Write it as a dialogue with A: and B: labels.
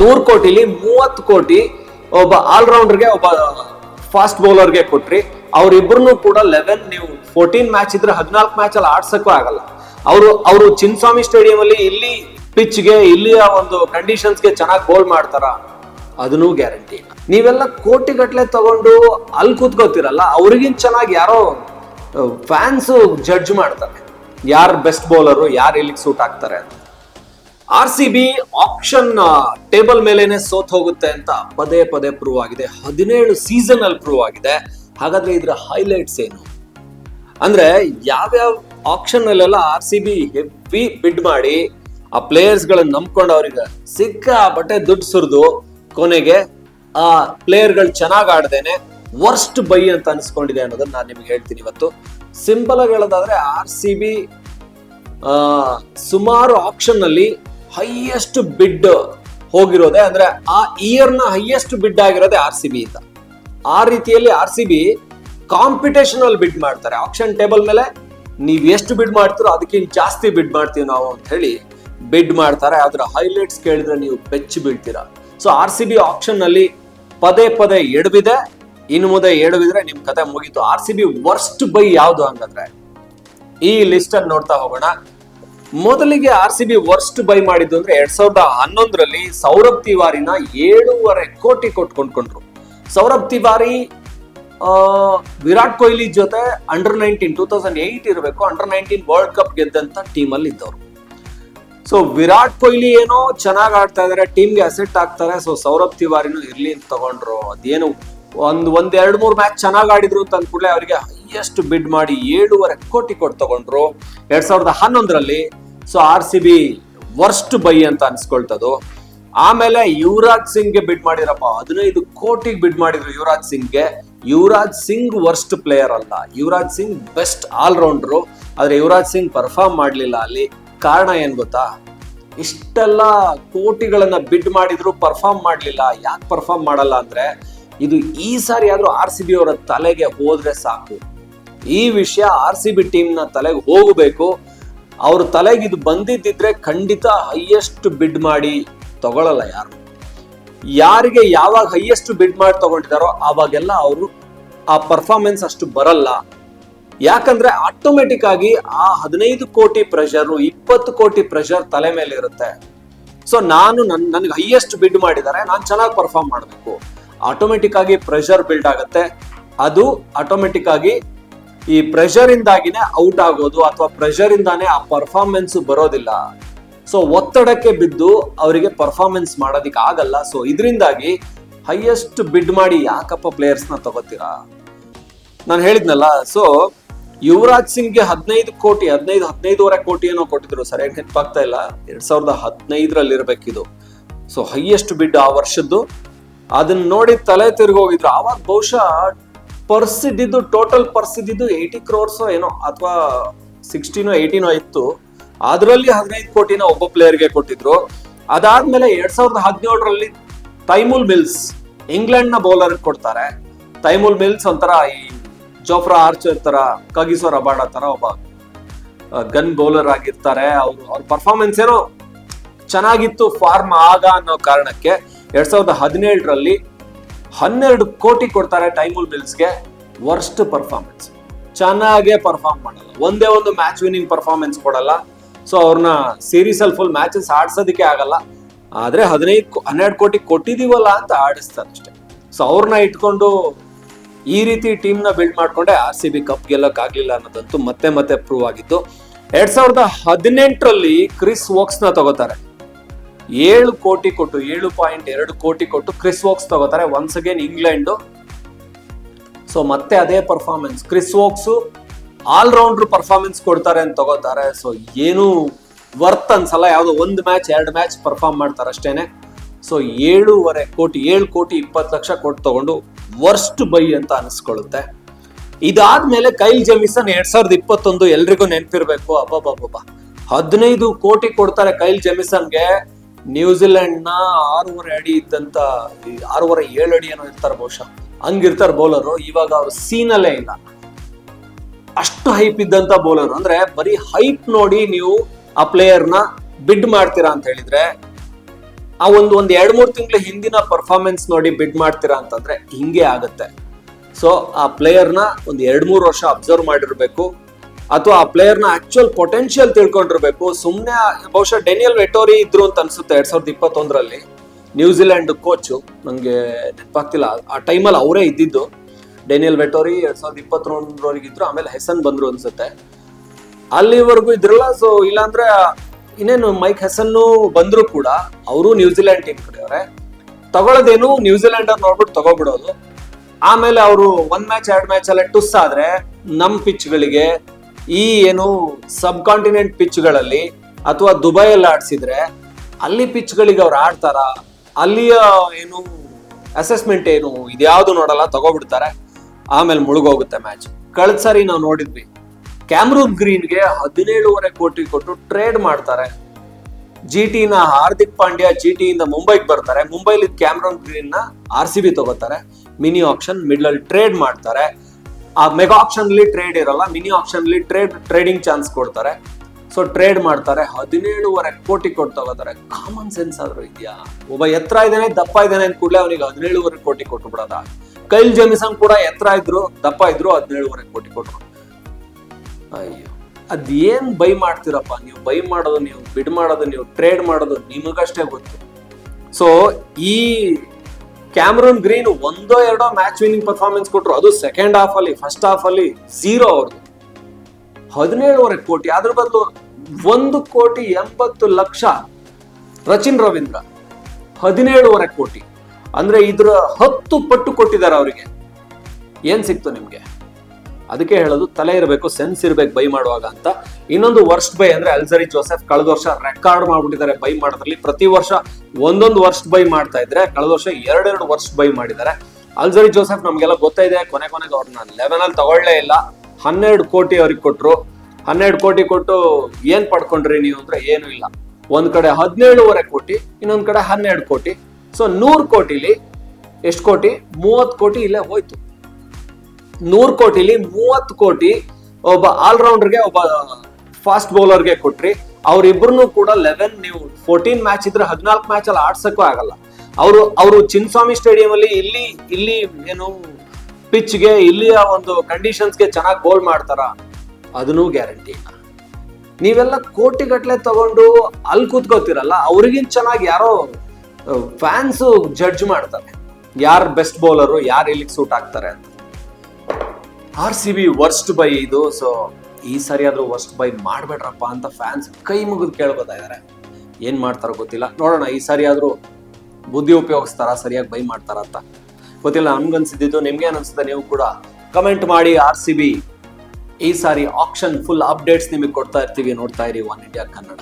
A: ನೂರ್ ಕೋಟಿಲಿ ಮೂವತ್ತು ಕೋಟಿ ಒಬ್ಬ ಆಲ್ರೌಂಡರ್ಗೆ ಒಬ್ಬ ಫಾಸ್ಟ್ ಬೌಲರ್ಗೆ ಕೊಟ್ರಿ. ಅವ್ರಿಬ್ರು ಕೂಡ ಲೆವೆನ್ ನೀವು ಫೋರ್ಟೀನ್ ಮ್ಯಾಚ್ ಇದ್ರೆ ಹದಿನಾಲ್ಕು ಮ್ಯಾಚ್ ಅಲ್ಲಿ ಆಡ್ಸಕ್ಕೂ ಆಗಲ್ಲ. ಅವರು ಅವರು ಚಿನ್ಸ್ವಾಮಿ ಸ್ಟೇಡಿಯಂ ಅಲ್ಲಿ ಇಲ್ಲಿ ಪಿಚ್ಗೆ ಇಲ್ಲಿಯ ಒಂದು ಕಂಡೀಷನ್ಸ್ಗೆ ಚೆನ್ನಾಗಿ ಬೋಲ್ ಮಾಡ್ತಾರ, ಅದನ್ನೂ ಗ್ಯಾರಂಟಿ ನೀವೆಲ್ಲ ಕೋಟಿಗಟ್ಟಲೆ ತಗೊಂಡು ಅಲ್ಲಿ ಕೂತ್ಕೋತಿರಲ್ಲ ಅವ್ರಿಗಿಂತ ಚೆನ್ನಾಗಿ ಯಾರೋ ಫ್ಯಾನ್ಸ್ ಜಡ್ಜ್ ಮಾಡ್ತಾರೆ. ಯಾರು ಬೆಸ್ಟ್ ಬೌಲರು ಯಾರು ಇಲ್ಲಿಗೆ ಸೂಟ್ ಆಗ್ತಾರೆ ಅಂತ. R C B auction table ಮೇಲೇನೆ ಸೋತ್ ಹೋಗುತ್ತೆ ಅಂತ ಪದೇ ಪದೇ ಪ್ರೂವ್ ಆಗಿದೆ. ಹದಿನೇಳು ಸೀಸನ್ ಅಲ್ಲಿ ಪ್ರೂವ್ ಆಗಿದೆ. ಹಾಗಾದ್ರೆ ಇದರ ಹೈಲೈಟ್ಸ್ ಏನು? ಅಂದ್ರೆ ಯಾವ್ಯಾವ ಆಪ್ಷನ್ ಅಲ್ಲೆಲ್ಲ ಆರ್ ಸಿ ಬಿ ಹೆವಿ ಬಿಡ್ ಮಾಡಿ, ಆ ಪ್ಲೇಯರ್ಸ್ ಗಳನ್ನ ನಂಬ್ಕೊಂಡು ಅವ್ರಿಗೆ ಸಿಕ್ಕಾಪಟ್ಟೆ ದುಡ್ಡು ಸುರಿದು ಕೊನೆಗೆ, ಆ ಪ್ಲೇಯರ್ಗಳು ಚೆನ್ನಾಗ್ ಆಡ್ದೇನೆ ವರ್ಸ್ಟ್ ಬೈ ಅಂತ ಅನ್ಸ್ಕೊಂಡಿದೆ ಅನ್ನೋದನ್ನ ನಾನು ನಿಮ್ಗೆ ಹೇಳ್ತೀನಿ ಇವತ್ತು. ಸಿಂಪಲ್ ಆಗಿ ಹೇಳೋದಾದ್ರೆ ಆರ್ ಸಿ ಬಿ ಸುಮಾರು ಆಪ್ಷನ್ನಲ್ಲಿ ಹೈಯೆಸ್ಟ್ ಬಿಡ್ ಹೋಗಿರೋದೆ ಅಂದ್ರೆ ಆ ಇಯರ್ನ ಹೈಯೆಸ್ಟ್ ಬಿಡ್ ಆಗಿರೋದೆ ಆರ್ ಸಿ ಬಿ ಅಂತ. ಆ ರೀತಿಯಲ್ಲಿ ಆರ್ ಸಿ ಬಿ ಕಾಂಪಿಟೇಷನ್ ಅಲ್ಲಿ ಬಿಡ್ ಮಾಡ್ತಾರೆ. ಆಪ್ಷನ್ ಟೇಬಲ್ ಮೇಲೆ ನೀವ್ ಎಷ್ಟು ಬಿಡ್ ಮಾಡ್ತೀರೋ ಅದಕ್ಕಿಂತ ಜಾಸ್ತಿ ಬಿಡ್ ಮಾಡ್ತೀವಿ ನಾವು ಅಂತ ಹೇಳಿ ಬಿಡ್ ಮಾಡ್ತಾರೆ. ಅದರ ಹೈಲೈಟ್ಸ್ ಕೇಳಿದ್ರೆ ನೀವು ಬೆಚ್ಚಿ ಬೀಳ್ತೀರಾ. ಸೊ ಆರ್ ಸಿ ಬಿ ಆಪ್ಷನ್ನಲ್ಲಿ ಪದೇ ಪದೇ ಎಡವಿದೆ. ಇನ್ನು ಮುಂದೆ ಎಡವಿದ್ರೆ ನಿಮ್ ಕತೆ ಮುಗೀತು. R C B worst buy ಯಾವ್ದು ಹಂಗಂದ್ರೆ? ಈ ಲಿಸ್ಟ್ ಅನ್ನು ನೋಡ್ತಾ ಹೋಗೋಣ. ಮೊದಲಿಗೆ R C B worst buy ಮಾಡಿದ್ದು ಅಂದ್ರೆ ಎರಡ್ ಸಾವಿರದ ಹನ್ನೊಂದರಲ್ಲಿ ಸೌರಭ್ ತಿವಾರಿನ ಏಳೂವರೆ ಕೋಟಿ ಕೊಟ್ಟು ಕೊಂಡ್ಕೊಂಡ್ರು ಸೌರಭ್ ತಿವಾರಿ ವಿರಾಟ್ ಕೊಹ್ಲಿ ಜೊತೆ under nineteen two thousand eight ಇರಬೇಕು ಅಂಡರ್ ನೈನ್ಟೀನ್ ವರ್ಲ್ಡ್ ಕಪ್ ಗೆದ್ದಂತ ಟೀಮ್ ಅಲ್ಲಿ ಇದ್ದವರು. ಸೊ ವಿರಾಟ್ ಕೊಹ್ಲಿ ಏನೋ ಚೆನ್ನಾಗಿ ಆಡ್ತಾ ಇದಾರೆ ಟೀಮ್ಗೆ ಅಸೆಟ್ ಆಗ್ತಾರೆ ಸೊ ಸೌರಭ್ ತಿವಾರಿನೂ ಇರ್ಲಿ ಅಂತ ತಗೊಂಡ್ರು. ಅದೇನು ಒಂದ್ ಒಂದ್ ಎರಡ್ ಮೂರ್ ಮ್ಯಾಚ್ ಚೆನ್ನಾಗಿ ಆಡಿದ್ರು ಅಂತ ಅಂದ್ಕೂಡ್ಲೆ ಅವರಿಗೆ ಹೈಯೆಸ್ಟ್ ಬಿಡ್ ಮಾಡಿ ಏಳುವರೆ ಕೋಟಿ ಕೊಟ್ಟು ತಗೊಂಡ್ರು? ಎರಡ್ ಸಾವಿರದ ಹನ್ನೊಂದರಲ್ಲಿ so R C B worst buy ಅಂತ ಅನ್ಸ್ಕೊಳ್ತದು. ಆಮೇಲೆ ಯುವರಾಜ್ ಸಿಂಗ್ಗೆ ಬಿಡ್ ಮಾಡಿರಪ್ಪ ಹದಿನೈದು ಕೋಟಿಗೆ ಬಿಡ್ ಮಾಡಿದ್ರು ಯುವರಾಜ್ ಸಿಂಗ್ಗೆ. ಯುವರಾಜ್ ಸಿಂಗ್ ವರ್ಸ್ಟ್ ಪ್ಲೇಯರ್ ಅಲ್ಲ. ಯುವರಾಜ್ ಸಿಂಗ್ ಬೆಸ್ಟ್ ಆಲ್ರೌಂಡರು ಆದ್ರೆ ಯುವರಾಜ್ ಸಿಂಗ್ ಪರ್ಫಾರ್ಮ್ ಮಾಡಲಿಲ್ಲ ಅಲ್ಲಿ. ಕಾರಣ ಏನ್ ಗೊತ್ತಾ? ಇಷ್ಟೆಲ್ಲ ಕೋಟಿಗಳನ್ನ ಬಿಡ್ ಮಾಡಿದ್ರು ಪರ್ಫಾರ್ಮ್ ಮಾಡಲಿಲ್ಲ. ಯಾಕೆ ಪರ್ಫಾರ್ಮ್ ಮಾಡಲ್ಲ ಅಂದ್ರೆ, ಇದು ಈ ಸಾರಿ ಆದ್ರೂ ಆರ್ ಸಿ ಬಿ ಅವರ ತಲೆಗೆ ಹೋದ್ರೆ ಸಾಕು. ಈ ವಿಷಯ ಆರ್ ಸಿ ಬಿ ಟೀಮ್ನ ತಲೆಗೆ ಹೋಗಬೇಕು. ಅವ್ರ ತಲೆಗೆ ಇದು ಬಂದಿದ್ದಿದ್ರೆ ಖಂಡಿತ ಹೈಯೆಸ್ಟ್ ಬಿಡ್ ಮಾಡಿ ತಗೊಳ್ಳಲ್ಲ ಯಾರು. ಯಾರಿಗೆ ಯಾವಾಗ ಹೈಯೆಸ್ಟ್ ಬಿಡ್ ಮಾಡಿ ತಗೊಂಡಿದಾರೋ ಆವಾಗೆಲ್ಲ ಅವರು ಆ ಪರ್ಫಾರ್ಮೆನ್ಸ್ ಅಷ್ಟು ಬರಲ್ಲ. ಯಾಕಂದ್ರೆ ಆಟೋಮೆಟಿಕ್ ಆಗಿ ಆ ಹದಿನೈದು ಕೋಟಿ ಪ್ರೆಷರ್ ಇಪ್ಪತ್ತು ಕೋಟಿ ಪ್ರೆಷರ್ ತಲೆ ಮೇಲೆ ಇರುತ್ತೆ. ಸೊ ನಾನು ನನ್, ನನ್ಗೆ ಹೈಯೆಸ್ಟ್ ಬಿಡ್ ಮಾಡಿದ್ದಾರೆ, ನಾನು ಚೆನ್ನಾಗಿ ಪರ್ಫಾರ್ಮ್ ಮಾಡಬೇಕು. ಆಟೋಮೆಟಿಕ್ ಆಗಿ ಪ್ರೆಷರ್ ಬಿಲ್ಡ್ ಆಗುತ್ತೆ. ಅದು ಆಟೋಮೆಟಿಕ್ ಆಗಿ ಈ ಪ್ರೆಷರ್ ಇಂದಾಗಿನೇ ಔಟ್ ಆಗೋದು ಅಥವಾ ಪ್ರೆಷರ್ ಇಂದಾನೆ ಆ ಪರ್ಫಾರ್ಮೆನ್ಸ್ ಬರೋದಿಲ್ಲ. ಸೊ ಒತ್ತಡಕ್ಕೆ ಬಿದ್ದು ಅವರಿಗೆ ಪರ್ಫಾರ್ಮೆನ್ಸ್ ಮಾಡೋದಿಕ್ಕೆ ಆಗಲ್ಲ. ಸೊ ಇದರಿಂದಾಗಿ ಹೈಯೆಸ್ಟ್ ಬಿಡ್ ಮಾಡಿ ಯಾಕಪ್ಪ ಪ್ಲೇಯರ್ಸ್ನ ತಗೋತೀರಾ? ನಾನು ಹೇಳಿದ್ನಲ್ಲ ಸೊ ಯುವರಾಜ್ ಸಿಂಗ್ಗೆ ಹದಿನೈದು ಕೋಟಿ, ಹದಿನೈದು, ಹದಿನೈದುವರೆ ಕೋಟಿ ಏನೋ ಕೊಟ್ಟಿದ್ರು ಸರಿಯಾಗಿ ನೆನಪಾಗ್ತಾ ಇಲ್ಲ? ಎರಡ್ ಸಾವಿರದ ಹದಿನೈದರಲ್ಲಿ ಇರಬೇಕಿದು. ಸೊ ಹೈಯೆಸ್ಟ್ ಬಿಡ್ ಆ ವರ್ಷದ್ದು. ಅದನ್ನ ನೋಡಿ ತಲೆ ತಿರುಗೋಗಿದ್ರು. ಆವಾಗ ಬಹುಶಃ ಪರ್ಸ್ ಇದ್ದಿದ್ದು ಟೋಟಲ್ ಪರ್ಸ್ ಇದ್ದಿದ್ದು ಏಯ್ಟಿ ಕ್ರೋರ್ಸ್ ಏನೋ, ಅಥವಾ ಸಿಕ್ಸ್ಟೀನೋ ಏಯ್ಟೀನೋ ಇತ್ತು. ಅದರಲ್ಲಿ ಹದಿನೈದು ಕೋಟಿನ ಒಬ್ಬ ಪ್ಲೇಯರ್ಗೆ ಕೊಟ್ಟಿದ್ರು. ಅದಾದ್ಮೇಲೆ ಎರಡ್ ಸಾವಿರದ ಹದಿನೇಳರಲ್ಲಿ ತೈಮುಲ್ ಮಿಲ್ಸ್ ಇಂಗ್ಲೆಂಡ್ನ ಬೌಲರ್ ಕೊಡ್ತಾರೆ. ತೈಮುಲ್ ಮಿಲ್ಸ್ ಒಂಥರ ಈ ಜೋಫ್ರಾ ಆರ್ಚರ್ ತರ ಕಗಿಸೋ ರಬಾಡ ತರ ಒಬ್ಬ ಗನ್ ಬೌಲರ್ ಆಗಿರ್ತಾರೆ. ಅವರು, ಅವ್ರ ಪರ್ಫಾರ್ಮೆನ್ಸ್ ಏನೋ ಚೆನ್ನಾಗಿತ್ತು ಫಾರ್ಮ್ ಆಗ ಅನ್ನೋ ಕಾರಣಕ್ಕೆ ಎರಡ್ ಸಾವಿರದ ಹದಿನೇಳರಲ್ಲಿ ಹನ್ನೆರಡು ಕೋಟಿ ಕೊಡ್ತಾರೆ ಟೈಮುಲ್ ಮಿಲ್ಸ್ಗೆ ವರ್ಸ್ಟ್ ಪರ್ಫಾರ್ಮೆನ್ಸ್ ಚೆನ್ನಾಗೇ ಪರ್ಫಾರ್ಮ್ ಮಾಡಲ್ಲ. ಒಂದೇ ಒಂದು ಮ್ಯಾಚ್ ವಿನಿಂಗ್ ಪರ್ಫಾರ್ಮೆನ್ಸ್ ಕೊಡಲ್ಲ. ಸೊ ಅವ್ರನ್ನ ಸೀರೀಸ್ ಅಲ್ಲಿ ಫುಲ್ ಮ್ಯಾಚಸ್ ಆಡ್ಸೋದಕ್ಕೆ ಆಗಲ್ಲ. ಆದ್ರೆ ಹದಿನೈದು ಹನ್ನೆರಡು ಕೋಟಿ ಕೊಟ್ಟಿದೀವಲ್ಲ ಅಂತ ಆಡಿಸ್ತಾರೆ ಅಷ್ಟೇ. ಸೊ ಅವ್ರನ್ನ ಇಟ್ಕೊಂಡು ಈ ರೀತಿ ಟೀಮ್ನ ಬಿಲ್ಡ್ ಮಾಡ್ಕೊಂಡೆ ಆರ್ ಸಿ ಬಿ ಕಪ್ ಗೆಲ್ಲಕ್ ಆಗ್ಲಿಲ್ಲ ಅನ್ನೋದಂತೂ ಮತ್ತೆ ಮತ್ತೆ ಪ್ರೂವ್ ಆಗಿತ್ತು ಎರಡ್ ಸಾವಿರದ ಹದಿನೆಂಟರಲ್ಲಿ ಕ್ರಿಸ್ ವೋಕ್ಸ್ನ ತಗೋತಾರೆ. ಏಳು ಕೋಟಿ ಕೊಟ್ಟು, ಏಳು ಪಾಯಿಂಟ್ ಎರಡು ಕೋಟಿ ಕೊಟ್ಟು ಕ್ರಿಸ್ ವೋಕ್ಸ್ ತಗೋತಾರೆ. ಒನ್ಸ್ ಅಗೇನ್ ಇಂಗ್ಲೆಂಡ್ ಸೊ ಮತ್ತೆ ಅದೇ performance Chris Woakes all rounder performance ಕೊಡ್ತಾರೆ ಅಂತ ತಗೋತಾರೆ. ಸೊ ಏನು ವರ್ತ್ ಅನ್ಸಲ್ಲ. ಯಾವುದೋ ಒಂದು ಮ್ಯಾಚ್ ಎರಡು ಮ್ಯಾಚ್ ಪರ್ಫಾರ್ಮ್ ಮಾಡ್ತಾರೆ ಅಷ್ಟೇನೆ. ಸೊ ಏಳೂವರೆ ಕೋಟಿ, ಏಳು ಕೋಟಿ ಇಪ್ಪತ್ತು ಲಕ್ಷ ಕೊಟ್ಟು ತಗೊಂಡು ವರ್ಸ್ಟ್ ಬೈ ಅಂತ ಅನಿಸ್ಕೊಳ್ಳುತ್ತೆ. ಇದಾದ್ಮೇಲೆ ಕೈಲ್ ಜೆಮಿಸನ್ ಎರಡ್ ಸಾವಿರದ ಇಪ್ಪತ್ತೊಂದು ಎಲ್ರಿಗೂ ನೆನಪಿರ್ಬೇಕು. ಅಬ್ಬಬ್ಬಬ್ಬ ಹದಿನೈದು ಕೋಟಿ ಕೊಡ್ತಾರೆ ಕೈಲ್ ಜೆಮಿಸನ್ಗೆ ನ್ಯೂಜಿಲೆಂಡ್ನ ಆರೂವರೆ ಅಡಿ ಇದ್ದಂತ ಆರೂವರೆ ಏಳು ಅಡಿ ಏನೋ ಇರ್ತಾರೆ ಬಹುಶಃ. ಹಂಗಿರ್ತಾರೆ ಬೌಲರು. ಇವಾಗ ಅವ್ರು ಸೀನಲ್ಲೇ ಇಲ್ಲ. ಅಷ್ಟು ಹೈಪ್ ಇದ್ದಂತ ಬೌಲರ್. ಅಂದ್ರೆ ಬರೀ ಹೈಪ್ ನೋಡಿ ನೀವು ಆ ಪ್ಲೇಯರ್ನ ಬಿಡ್ ಮಾಡ್ತೀರಾ ಅಂತ ಹೇಳಿದ್ರೆ, ಆ ಒಂದು ಒಂದ್ ಎರಡ್ ಮೂರ್ ತಿಂಗಳ ಹಿಂದಿನ ಪರ್ಫಾರ್ಮೆನ್ಸ್ ನೋಡಿ ಬಿಡ್ ಮಾಡ್ತೀರಾ ಅಂತಂದ್ರೆ ಹಿಂಗೆ ಆಗುತ್ತೆ. ಸೊ ಆ ಪ್ಲೇಯರ್ನ ಒಂದ್ ಎರಡ್ ಮೂರು ವರ್ಷ ಅಬ್ಸರ್ವ್ ಮಾಡಿರ್ಬೇಕು. ಅಥವಾ ಆ ಪ್ಲೇಯರ್ನ ಆಕ್ಚುಯಲ್ ಪೊಟೆನ್ಷಿಯಲ್ ತಿಳ್ಕೊಂಡಿರ್ಬೇಕು. ಸುಮ್ಮನೆ ಬಹುಶಃ ಡೆನಿಯಲ್ ವೆಟೋರಿ ಇದ್ರು ಅಂತ ಅನ್ಸುತ್ತೆ ಎರಡ್ ಸಾವಿರದ ಇಪ್ಪತ್ತೊಂದರಲ್ಲಿ. ನ್ಯೂಜಿಲೆಂಡ್ ಕೋಚು ನನಗೆ ನೆನಪಾಗ್ತಿಲ್ಲ. ಆ ಟೈಮಲ್ಲಿ ಅವರೇ ಇದ್ದಿದ್ದು. ಡೇನಿಯಲ್ ವೆಟೋರಿ ಎರಡ್ ಸಾವಿರದ ಇಪ್ಪತ್ತೊಂದರವರೆಗೆ ಇದ್ರು ಆಮೇಲೆ ಹೆಸನ್ ಬಂದ್ರು ಅನ್ಸುತ್ತೆ. ಅಲ್ಲಿವರೆಗೂ ಇದ್ರಲ್ಲ ಸೊ ಇಲ್ಲಾಂದ್ರೆ ಇನ್ನೇನು ಮೈಕ್ ಹೆಸನ್ನು ಬಂದ್ರು ಕೂಡ. ಅವರು ನ್ಯೂಜಿಲೆಂಡ್ ಟೀಮ್ ಕಡೆಯವ್ರೆ ತಗೊಳ್ಳೋದೇನು ನ್ಯೂಜಿಲೆಂಡ್ ಅವ್ರು ನೋಡ್ಬಿಟ್ಟು ತಗೋಬಿಡೋದು. ಆಮೇಲೆ ಅವರು ಒಂದ್ ಮ್ಯಾಚ್ ಎರಡ್ ಮ್ಯಾಚ್ ಅಲ್ಲೇ ಟುಸ್ ಆದ್ರೆ, ನಮ್ ಪಿಚ್ಗಳಿಗೆ ಈ ಏನು ಸಬ್ ಕಾಂಟಿನೆಂಟ್ ಪಿಚ್ಗಳಲ್ಲಿ ಅಥವಾ ದುಬೈಯಲ್ಲಿ ಆಡಿಸಿದ್ರೆ ಅಲ್ಲಿ ಪಿಚ್ಗಳಿಗೆ ಅವ್ರು ಆಡ್ತಾರ? ಅಲ್ಲಿಯ ಏನು ಅಸೆಸ್ಮೆಂಟ್ ಏನು ಇದ್ಯಾವುದು ನೋಡಲ್ಲ, ತಗೋಬಿಡ್ತಾರೆ. ಆಮೇಲೆ ಮುಳುಗೋಗುತ್ತೆ ಮ್ಯಾಚ್ ಕಳೆದ ಸಾರಿ ನಾವು ನೋಡಿದ್ವಿ. ಕ್ಯಾಮ್ರೂನ್ ಗ್ರೀನ್ಗೆ ಹದಿನೇಳುವರೆ ಕೋಟಿ ಕೊಟ್ಟು ಟ್ರೇಡ್ ಮಾಡ್ತಾರೆ. ಜಿ ನ ಹಾರ್ದಿಕ್ ಪಾಂಡ್ಯ ಜಿ ಇಂದ ಮುಂಬೈಗೆ ಬರ್ತಾರೆ. ಮುಂಬೈಲಿ ಕ್ಯಾಮ್ರೂನ್ ಗ್ರೀನ್ನ ಆರ್ ಸಿ ಬಿ ತಗೋತಾರೆ ಮಿನಿ ಆಪ್ಷನ್ ಮಿಡ್ಲಲ್ಲಿ ಟ್ರೇಡ್ ಮಾಡ್ತಾರೆ. ಆ ಮೆಗಾ ಆಪ್ಷನ್ ಅಲ್ಲಿ ಟ್ರೇಡ್ ಇರಲ್ಲ ಮಿನಿ ಆಪ್ಷನ್ ಅಲ್ಲಿ ಟ್ರೇಡ್ ಟ್ರೇಡಿಂಗ್ ಚಾನ್ಸ್ ಕೊಡ್ತಾರೆ. ಸೊ ಟ್ರೇಡ್ ಮಾಡ್ತಾರೆ. ಹದಿನೇಳುವರೆ ಕೋಟಿ ಕೊಟ್ಟು ತಗೋತಾರೆ ಕಾಮನ್ ಸೆನ್ಸ್ ಆದ್ರೂ ಇದೆಯಾ? ಒಬ್ಬ ಎತ್ತರ ಇದ್ದಾನೆ, ದಪ್ಪ ಇದ್ದಾನೆ ಅಂತ ಕೂಡಲೇ ಅವನಿಗೆ ಹದಿನೇಳುವರೆ ಕೋಟಿ ಕೊಟ್ಟು ಬಿಡೋದ ಕೈಲ್ ಜೆಮಿಸನ್ ಕೂಡ ಎತ್ತರ ಇದ್ರು, ದಪ್ಪ ಇದ್ರು ಹದಿನೇಳುವರೆ ಕೋಟಿ ಕೊಟ್ರು. ಅಯ್ಯೋ, ಅದೇನ್ ಬೈ ಮಾಡ್ತೀರಪ್ಪ? ನೀವು ಬೈ ಮಾಡೋದು, ನೀವು ಬಿಡ್ ಮಾಡೋದು, ನೀವು ಟ್ರೇಡ್ ಮಾಡೋದು ನಿಮಗಷ್ಟೇ ಗೊತ್ತು. ಸೊ ಈ ಕ್ಯಾಮ್ರೂನ್ ಗ್ರೀನ್ ಒಂದೋ ಎರಡೋ ಮ್ಯಾಚ್ ವಿನಿಂಗ್ ಪರ್ಫಾರ್ಮೆನ್ಸ್ ಕೊಟ್ಟರು ಅದು ಸೆಕೆಂಡ್ ಹಾಫ್ ಅಲ್ಲಿ ಫಸ್ಟ್ ಹಾಫ್ ಅಲ್ಲಿ ಝೀರೋ ಅವ್ರದ್ದು ಹದಿನೇಳುವರೆ ಕೋಟಿ. ಅದ್ರ ಬದಲು ಒಂದು ಕೋಟಿ ಎಂಬತ್ತು ಲಕ್ಷ ರಚಿನ್ ರವೀಂದ್ರ. ಹದಿನೇಳುವರೆ ಕೋಟಿ. ಅಂದ್ರೆ ಇದ್ರ ಹತ್ತು ಪಟ್ಟು ಕೊಟ್ಟಿದ್ದಾರೆ ಅವರಿಗೆ. ಏನ್ ಸಿಕ್ತು ನಿಮ್ಗೆ? ಅದಕ್ಕೆ ಹೇಳೋದು, ತಲೆ ಇರಬೇಕು ಸೆನ್ಸ್ ಇರಬೇಕು ಬೈ ಮಾಡುವಾಗ ಅಂತ. ಇನ್ನೊಂದು ವರ್ಷ ಬೈ ಅಂದ್ರೆ ಅಲ್ಸರಿ ಜೋಸೆಫ್ ಕಳೆದ ವರ್ಷ ರೆಕಾರ್ಡ್ ಮಾಡ್ಬಿಟ್ಟಿದ್ದಾರೆ ಬೈ ಮಾಡೋದ್ರಲ್ಲಿ. ಪ್ರತಿ ವರ್ಷ ಒಂದೊಂದು ವರ್ಷ ಬೈ ಮಾಡ್ತಾ ಇದ್ರೆ ಕಳೆದ ವರ್ಷ ಎರಡೆರಡು ವರ್ಷ ಬೈ ಮಾಡಿದ್ದಾರೆ. ಅಲ್ಸರಿ ಜೋಸೆಫ್ ನಮ್ಗೆಲ್ಲ ಗೊತ್ತಾಯಿದೆ ಕೊನೆ ಕೊನೆಗೆ ಅವ್ರನ್ನ ಲೆವೆನ್ ಅಲ್ಲಿ ತಗೊಳ್ಳೇ ಇಲ್ಲ. ಹನ್ನೆರಡು ಕೋಟಿ ಅವ್ರಿಗೆ ಕೊಟ್ಟರು ಹನ್ನೆರಡು ಕೋಟಿ ಕೊಟ್ಟು ಏನ್ ಪಡ್ಕೊಂಡ್ರಿ ನೀವು ಅಂದ್ರೆ ಏನು ಇಲ್ಲ. ಒಂದ್ ಕಡೆ ಹದಿನೇಳುವರೆ ಕೋಟಿ, ಇನ್ನೊಂದ್ ಕಡೆ ಹನ್ನೆರಡು ಕೋಟಿ. ಸೊ ನೂರು ಕೋಟಿಲಿ ಎಷ್ಟು ಕೋಟಿ? ಮೂವತ್ತು ಕೋಟಿ ಇಲ್ಲೇ ಹೋಯ್ತು. ನೂರ್ ಕೋಟಿಲಿ ಮೂವತ್ತು ಕೋಟಿ ಒಬ್ಬ ಆಲ್ರೌಂಡರ್ಗೆ ಒಬ್ಬ ಫಾಸ್ಟ್ ಬೌಲರ್ಗೆ ಕೊಟ್ರಿ. ಅವ್ರಿಬ್ರು ಕೂಡ ಲೆವೆನ್ ನೀವು ಫೋರ್ಟೀನ್ ಮ್ಯಾಚ್ ಇದ್ರೆ ಹದಿನಾಲ್ಕು ಮ್ಯಾಚ್ ಅಲ್ಲಿ ಆಡ್ಸಕ್ಕೂ ಆಗಲ್ಲ. ಅವರು ಅವರು ಚಿನ್ಸ್ವಾಮಿ ಸ್ಟೇಡಿಯಂ ಅಲ್ಲಿ ಇಲ್ಲಿ ಇಲ್ಲಿ ಏನು ಪಿಚ್ಗೆ ಇಲ್ಲಿಯ ಒಂದು ಕಂಡೀಷನ್ಸ್ಗೆ ಚೆನ್ನಾಗಿ ಬೋಲ್ ಮಾಡ್ತಾರ, ಅದನ್ನೂ ಗ್ಯಾರಂಟಿ ಇಲ್ಲ. ನೀವೆಲ್ಲ ಕೋಟಿಗಟ್ಟಲೆ ತಗೊಂಡು ಅಲ್ಲಿ ಕೂತ್ಕೋತಿರಲ್ಲ ಅವ್ರಿಗಿಂತ ಚೆನ್ನಾಗಿ ಯಾರೋ ಫ್ಯಾನ್ಸ್ ಜಡ್ಜ್ ಮಾಡ್ತಾರೆ. ಯಾರು ಬೆಸ್ಟ್ ಬೌಲರು ಯಾರು ಇಲ್ಲಿಗೆ ಸೂಟ್ ಆಗ್ತಾರೆ ಅಂತ. R C B worst buy ಇದು. ಸೊ ಈ ಸರಿ ಆದರೂ ವರ್ಸ್ಟ್ ಬೈ ಮಾಡಬೇಡ್ರಪ್ಪ ಅಂತ ಫ್ಯಾನ್ಸ್ ಕೈ ಮುಗಿದು ಕೇಳ್ಕೊತಾ ಇದ್ದಾರೆ ಏನ್ ಮಾಡ್ತಾರೋ ಗೊತ್ತಿಲ್ಲ. ನೋಡೋಣ, ಈ ಸಾರಿ ಆದರೂ ಬುದ್ಧಿ ಉಪಯೋಗಿಸ್ತಾರ, ಸರಿಯಾಗಿ ಬೈ ಮಾಡ್ತಾರ ಅಂತ. ಗೊತ್ತಿಲ್ಲ ನಮ್ಗನ್ಸಿದ್ದು ನಿಮ್ಗೆ ಅನ್ಸುತ್ತೆ, ನೀವು ಕೂಡ ಕಮೆಂಟ್ ಮಾಡಿ ಆರ್ ಸಿ ಬಿ ಈ ಸಾರಿ ಆಪ್ಷನ್ ಫುಲ್ ಅಪ್ಡೇಟ್ಸ್ ನಿಮಗೆ ಕೊಡ್ತಾ ಇರ್ತೀವಿ, ನೋಡ್ತಾ ಇರಿ ಒನ್ ಇಂಡಿಯಾ ಕನ್ನಡ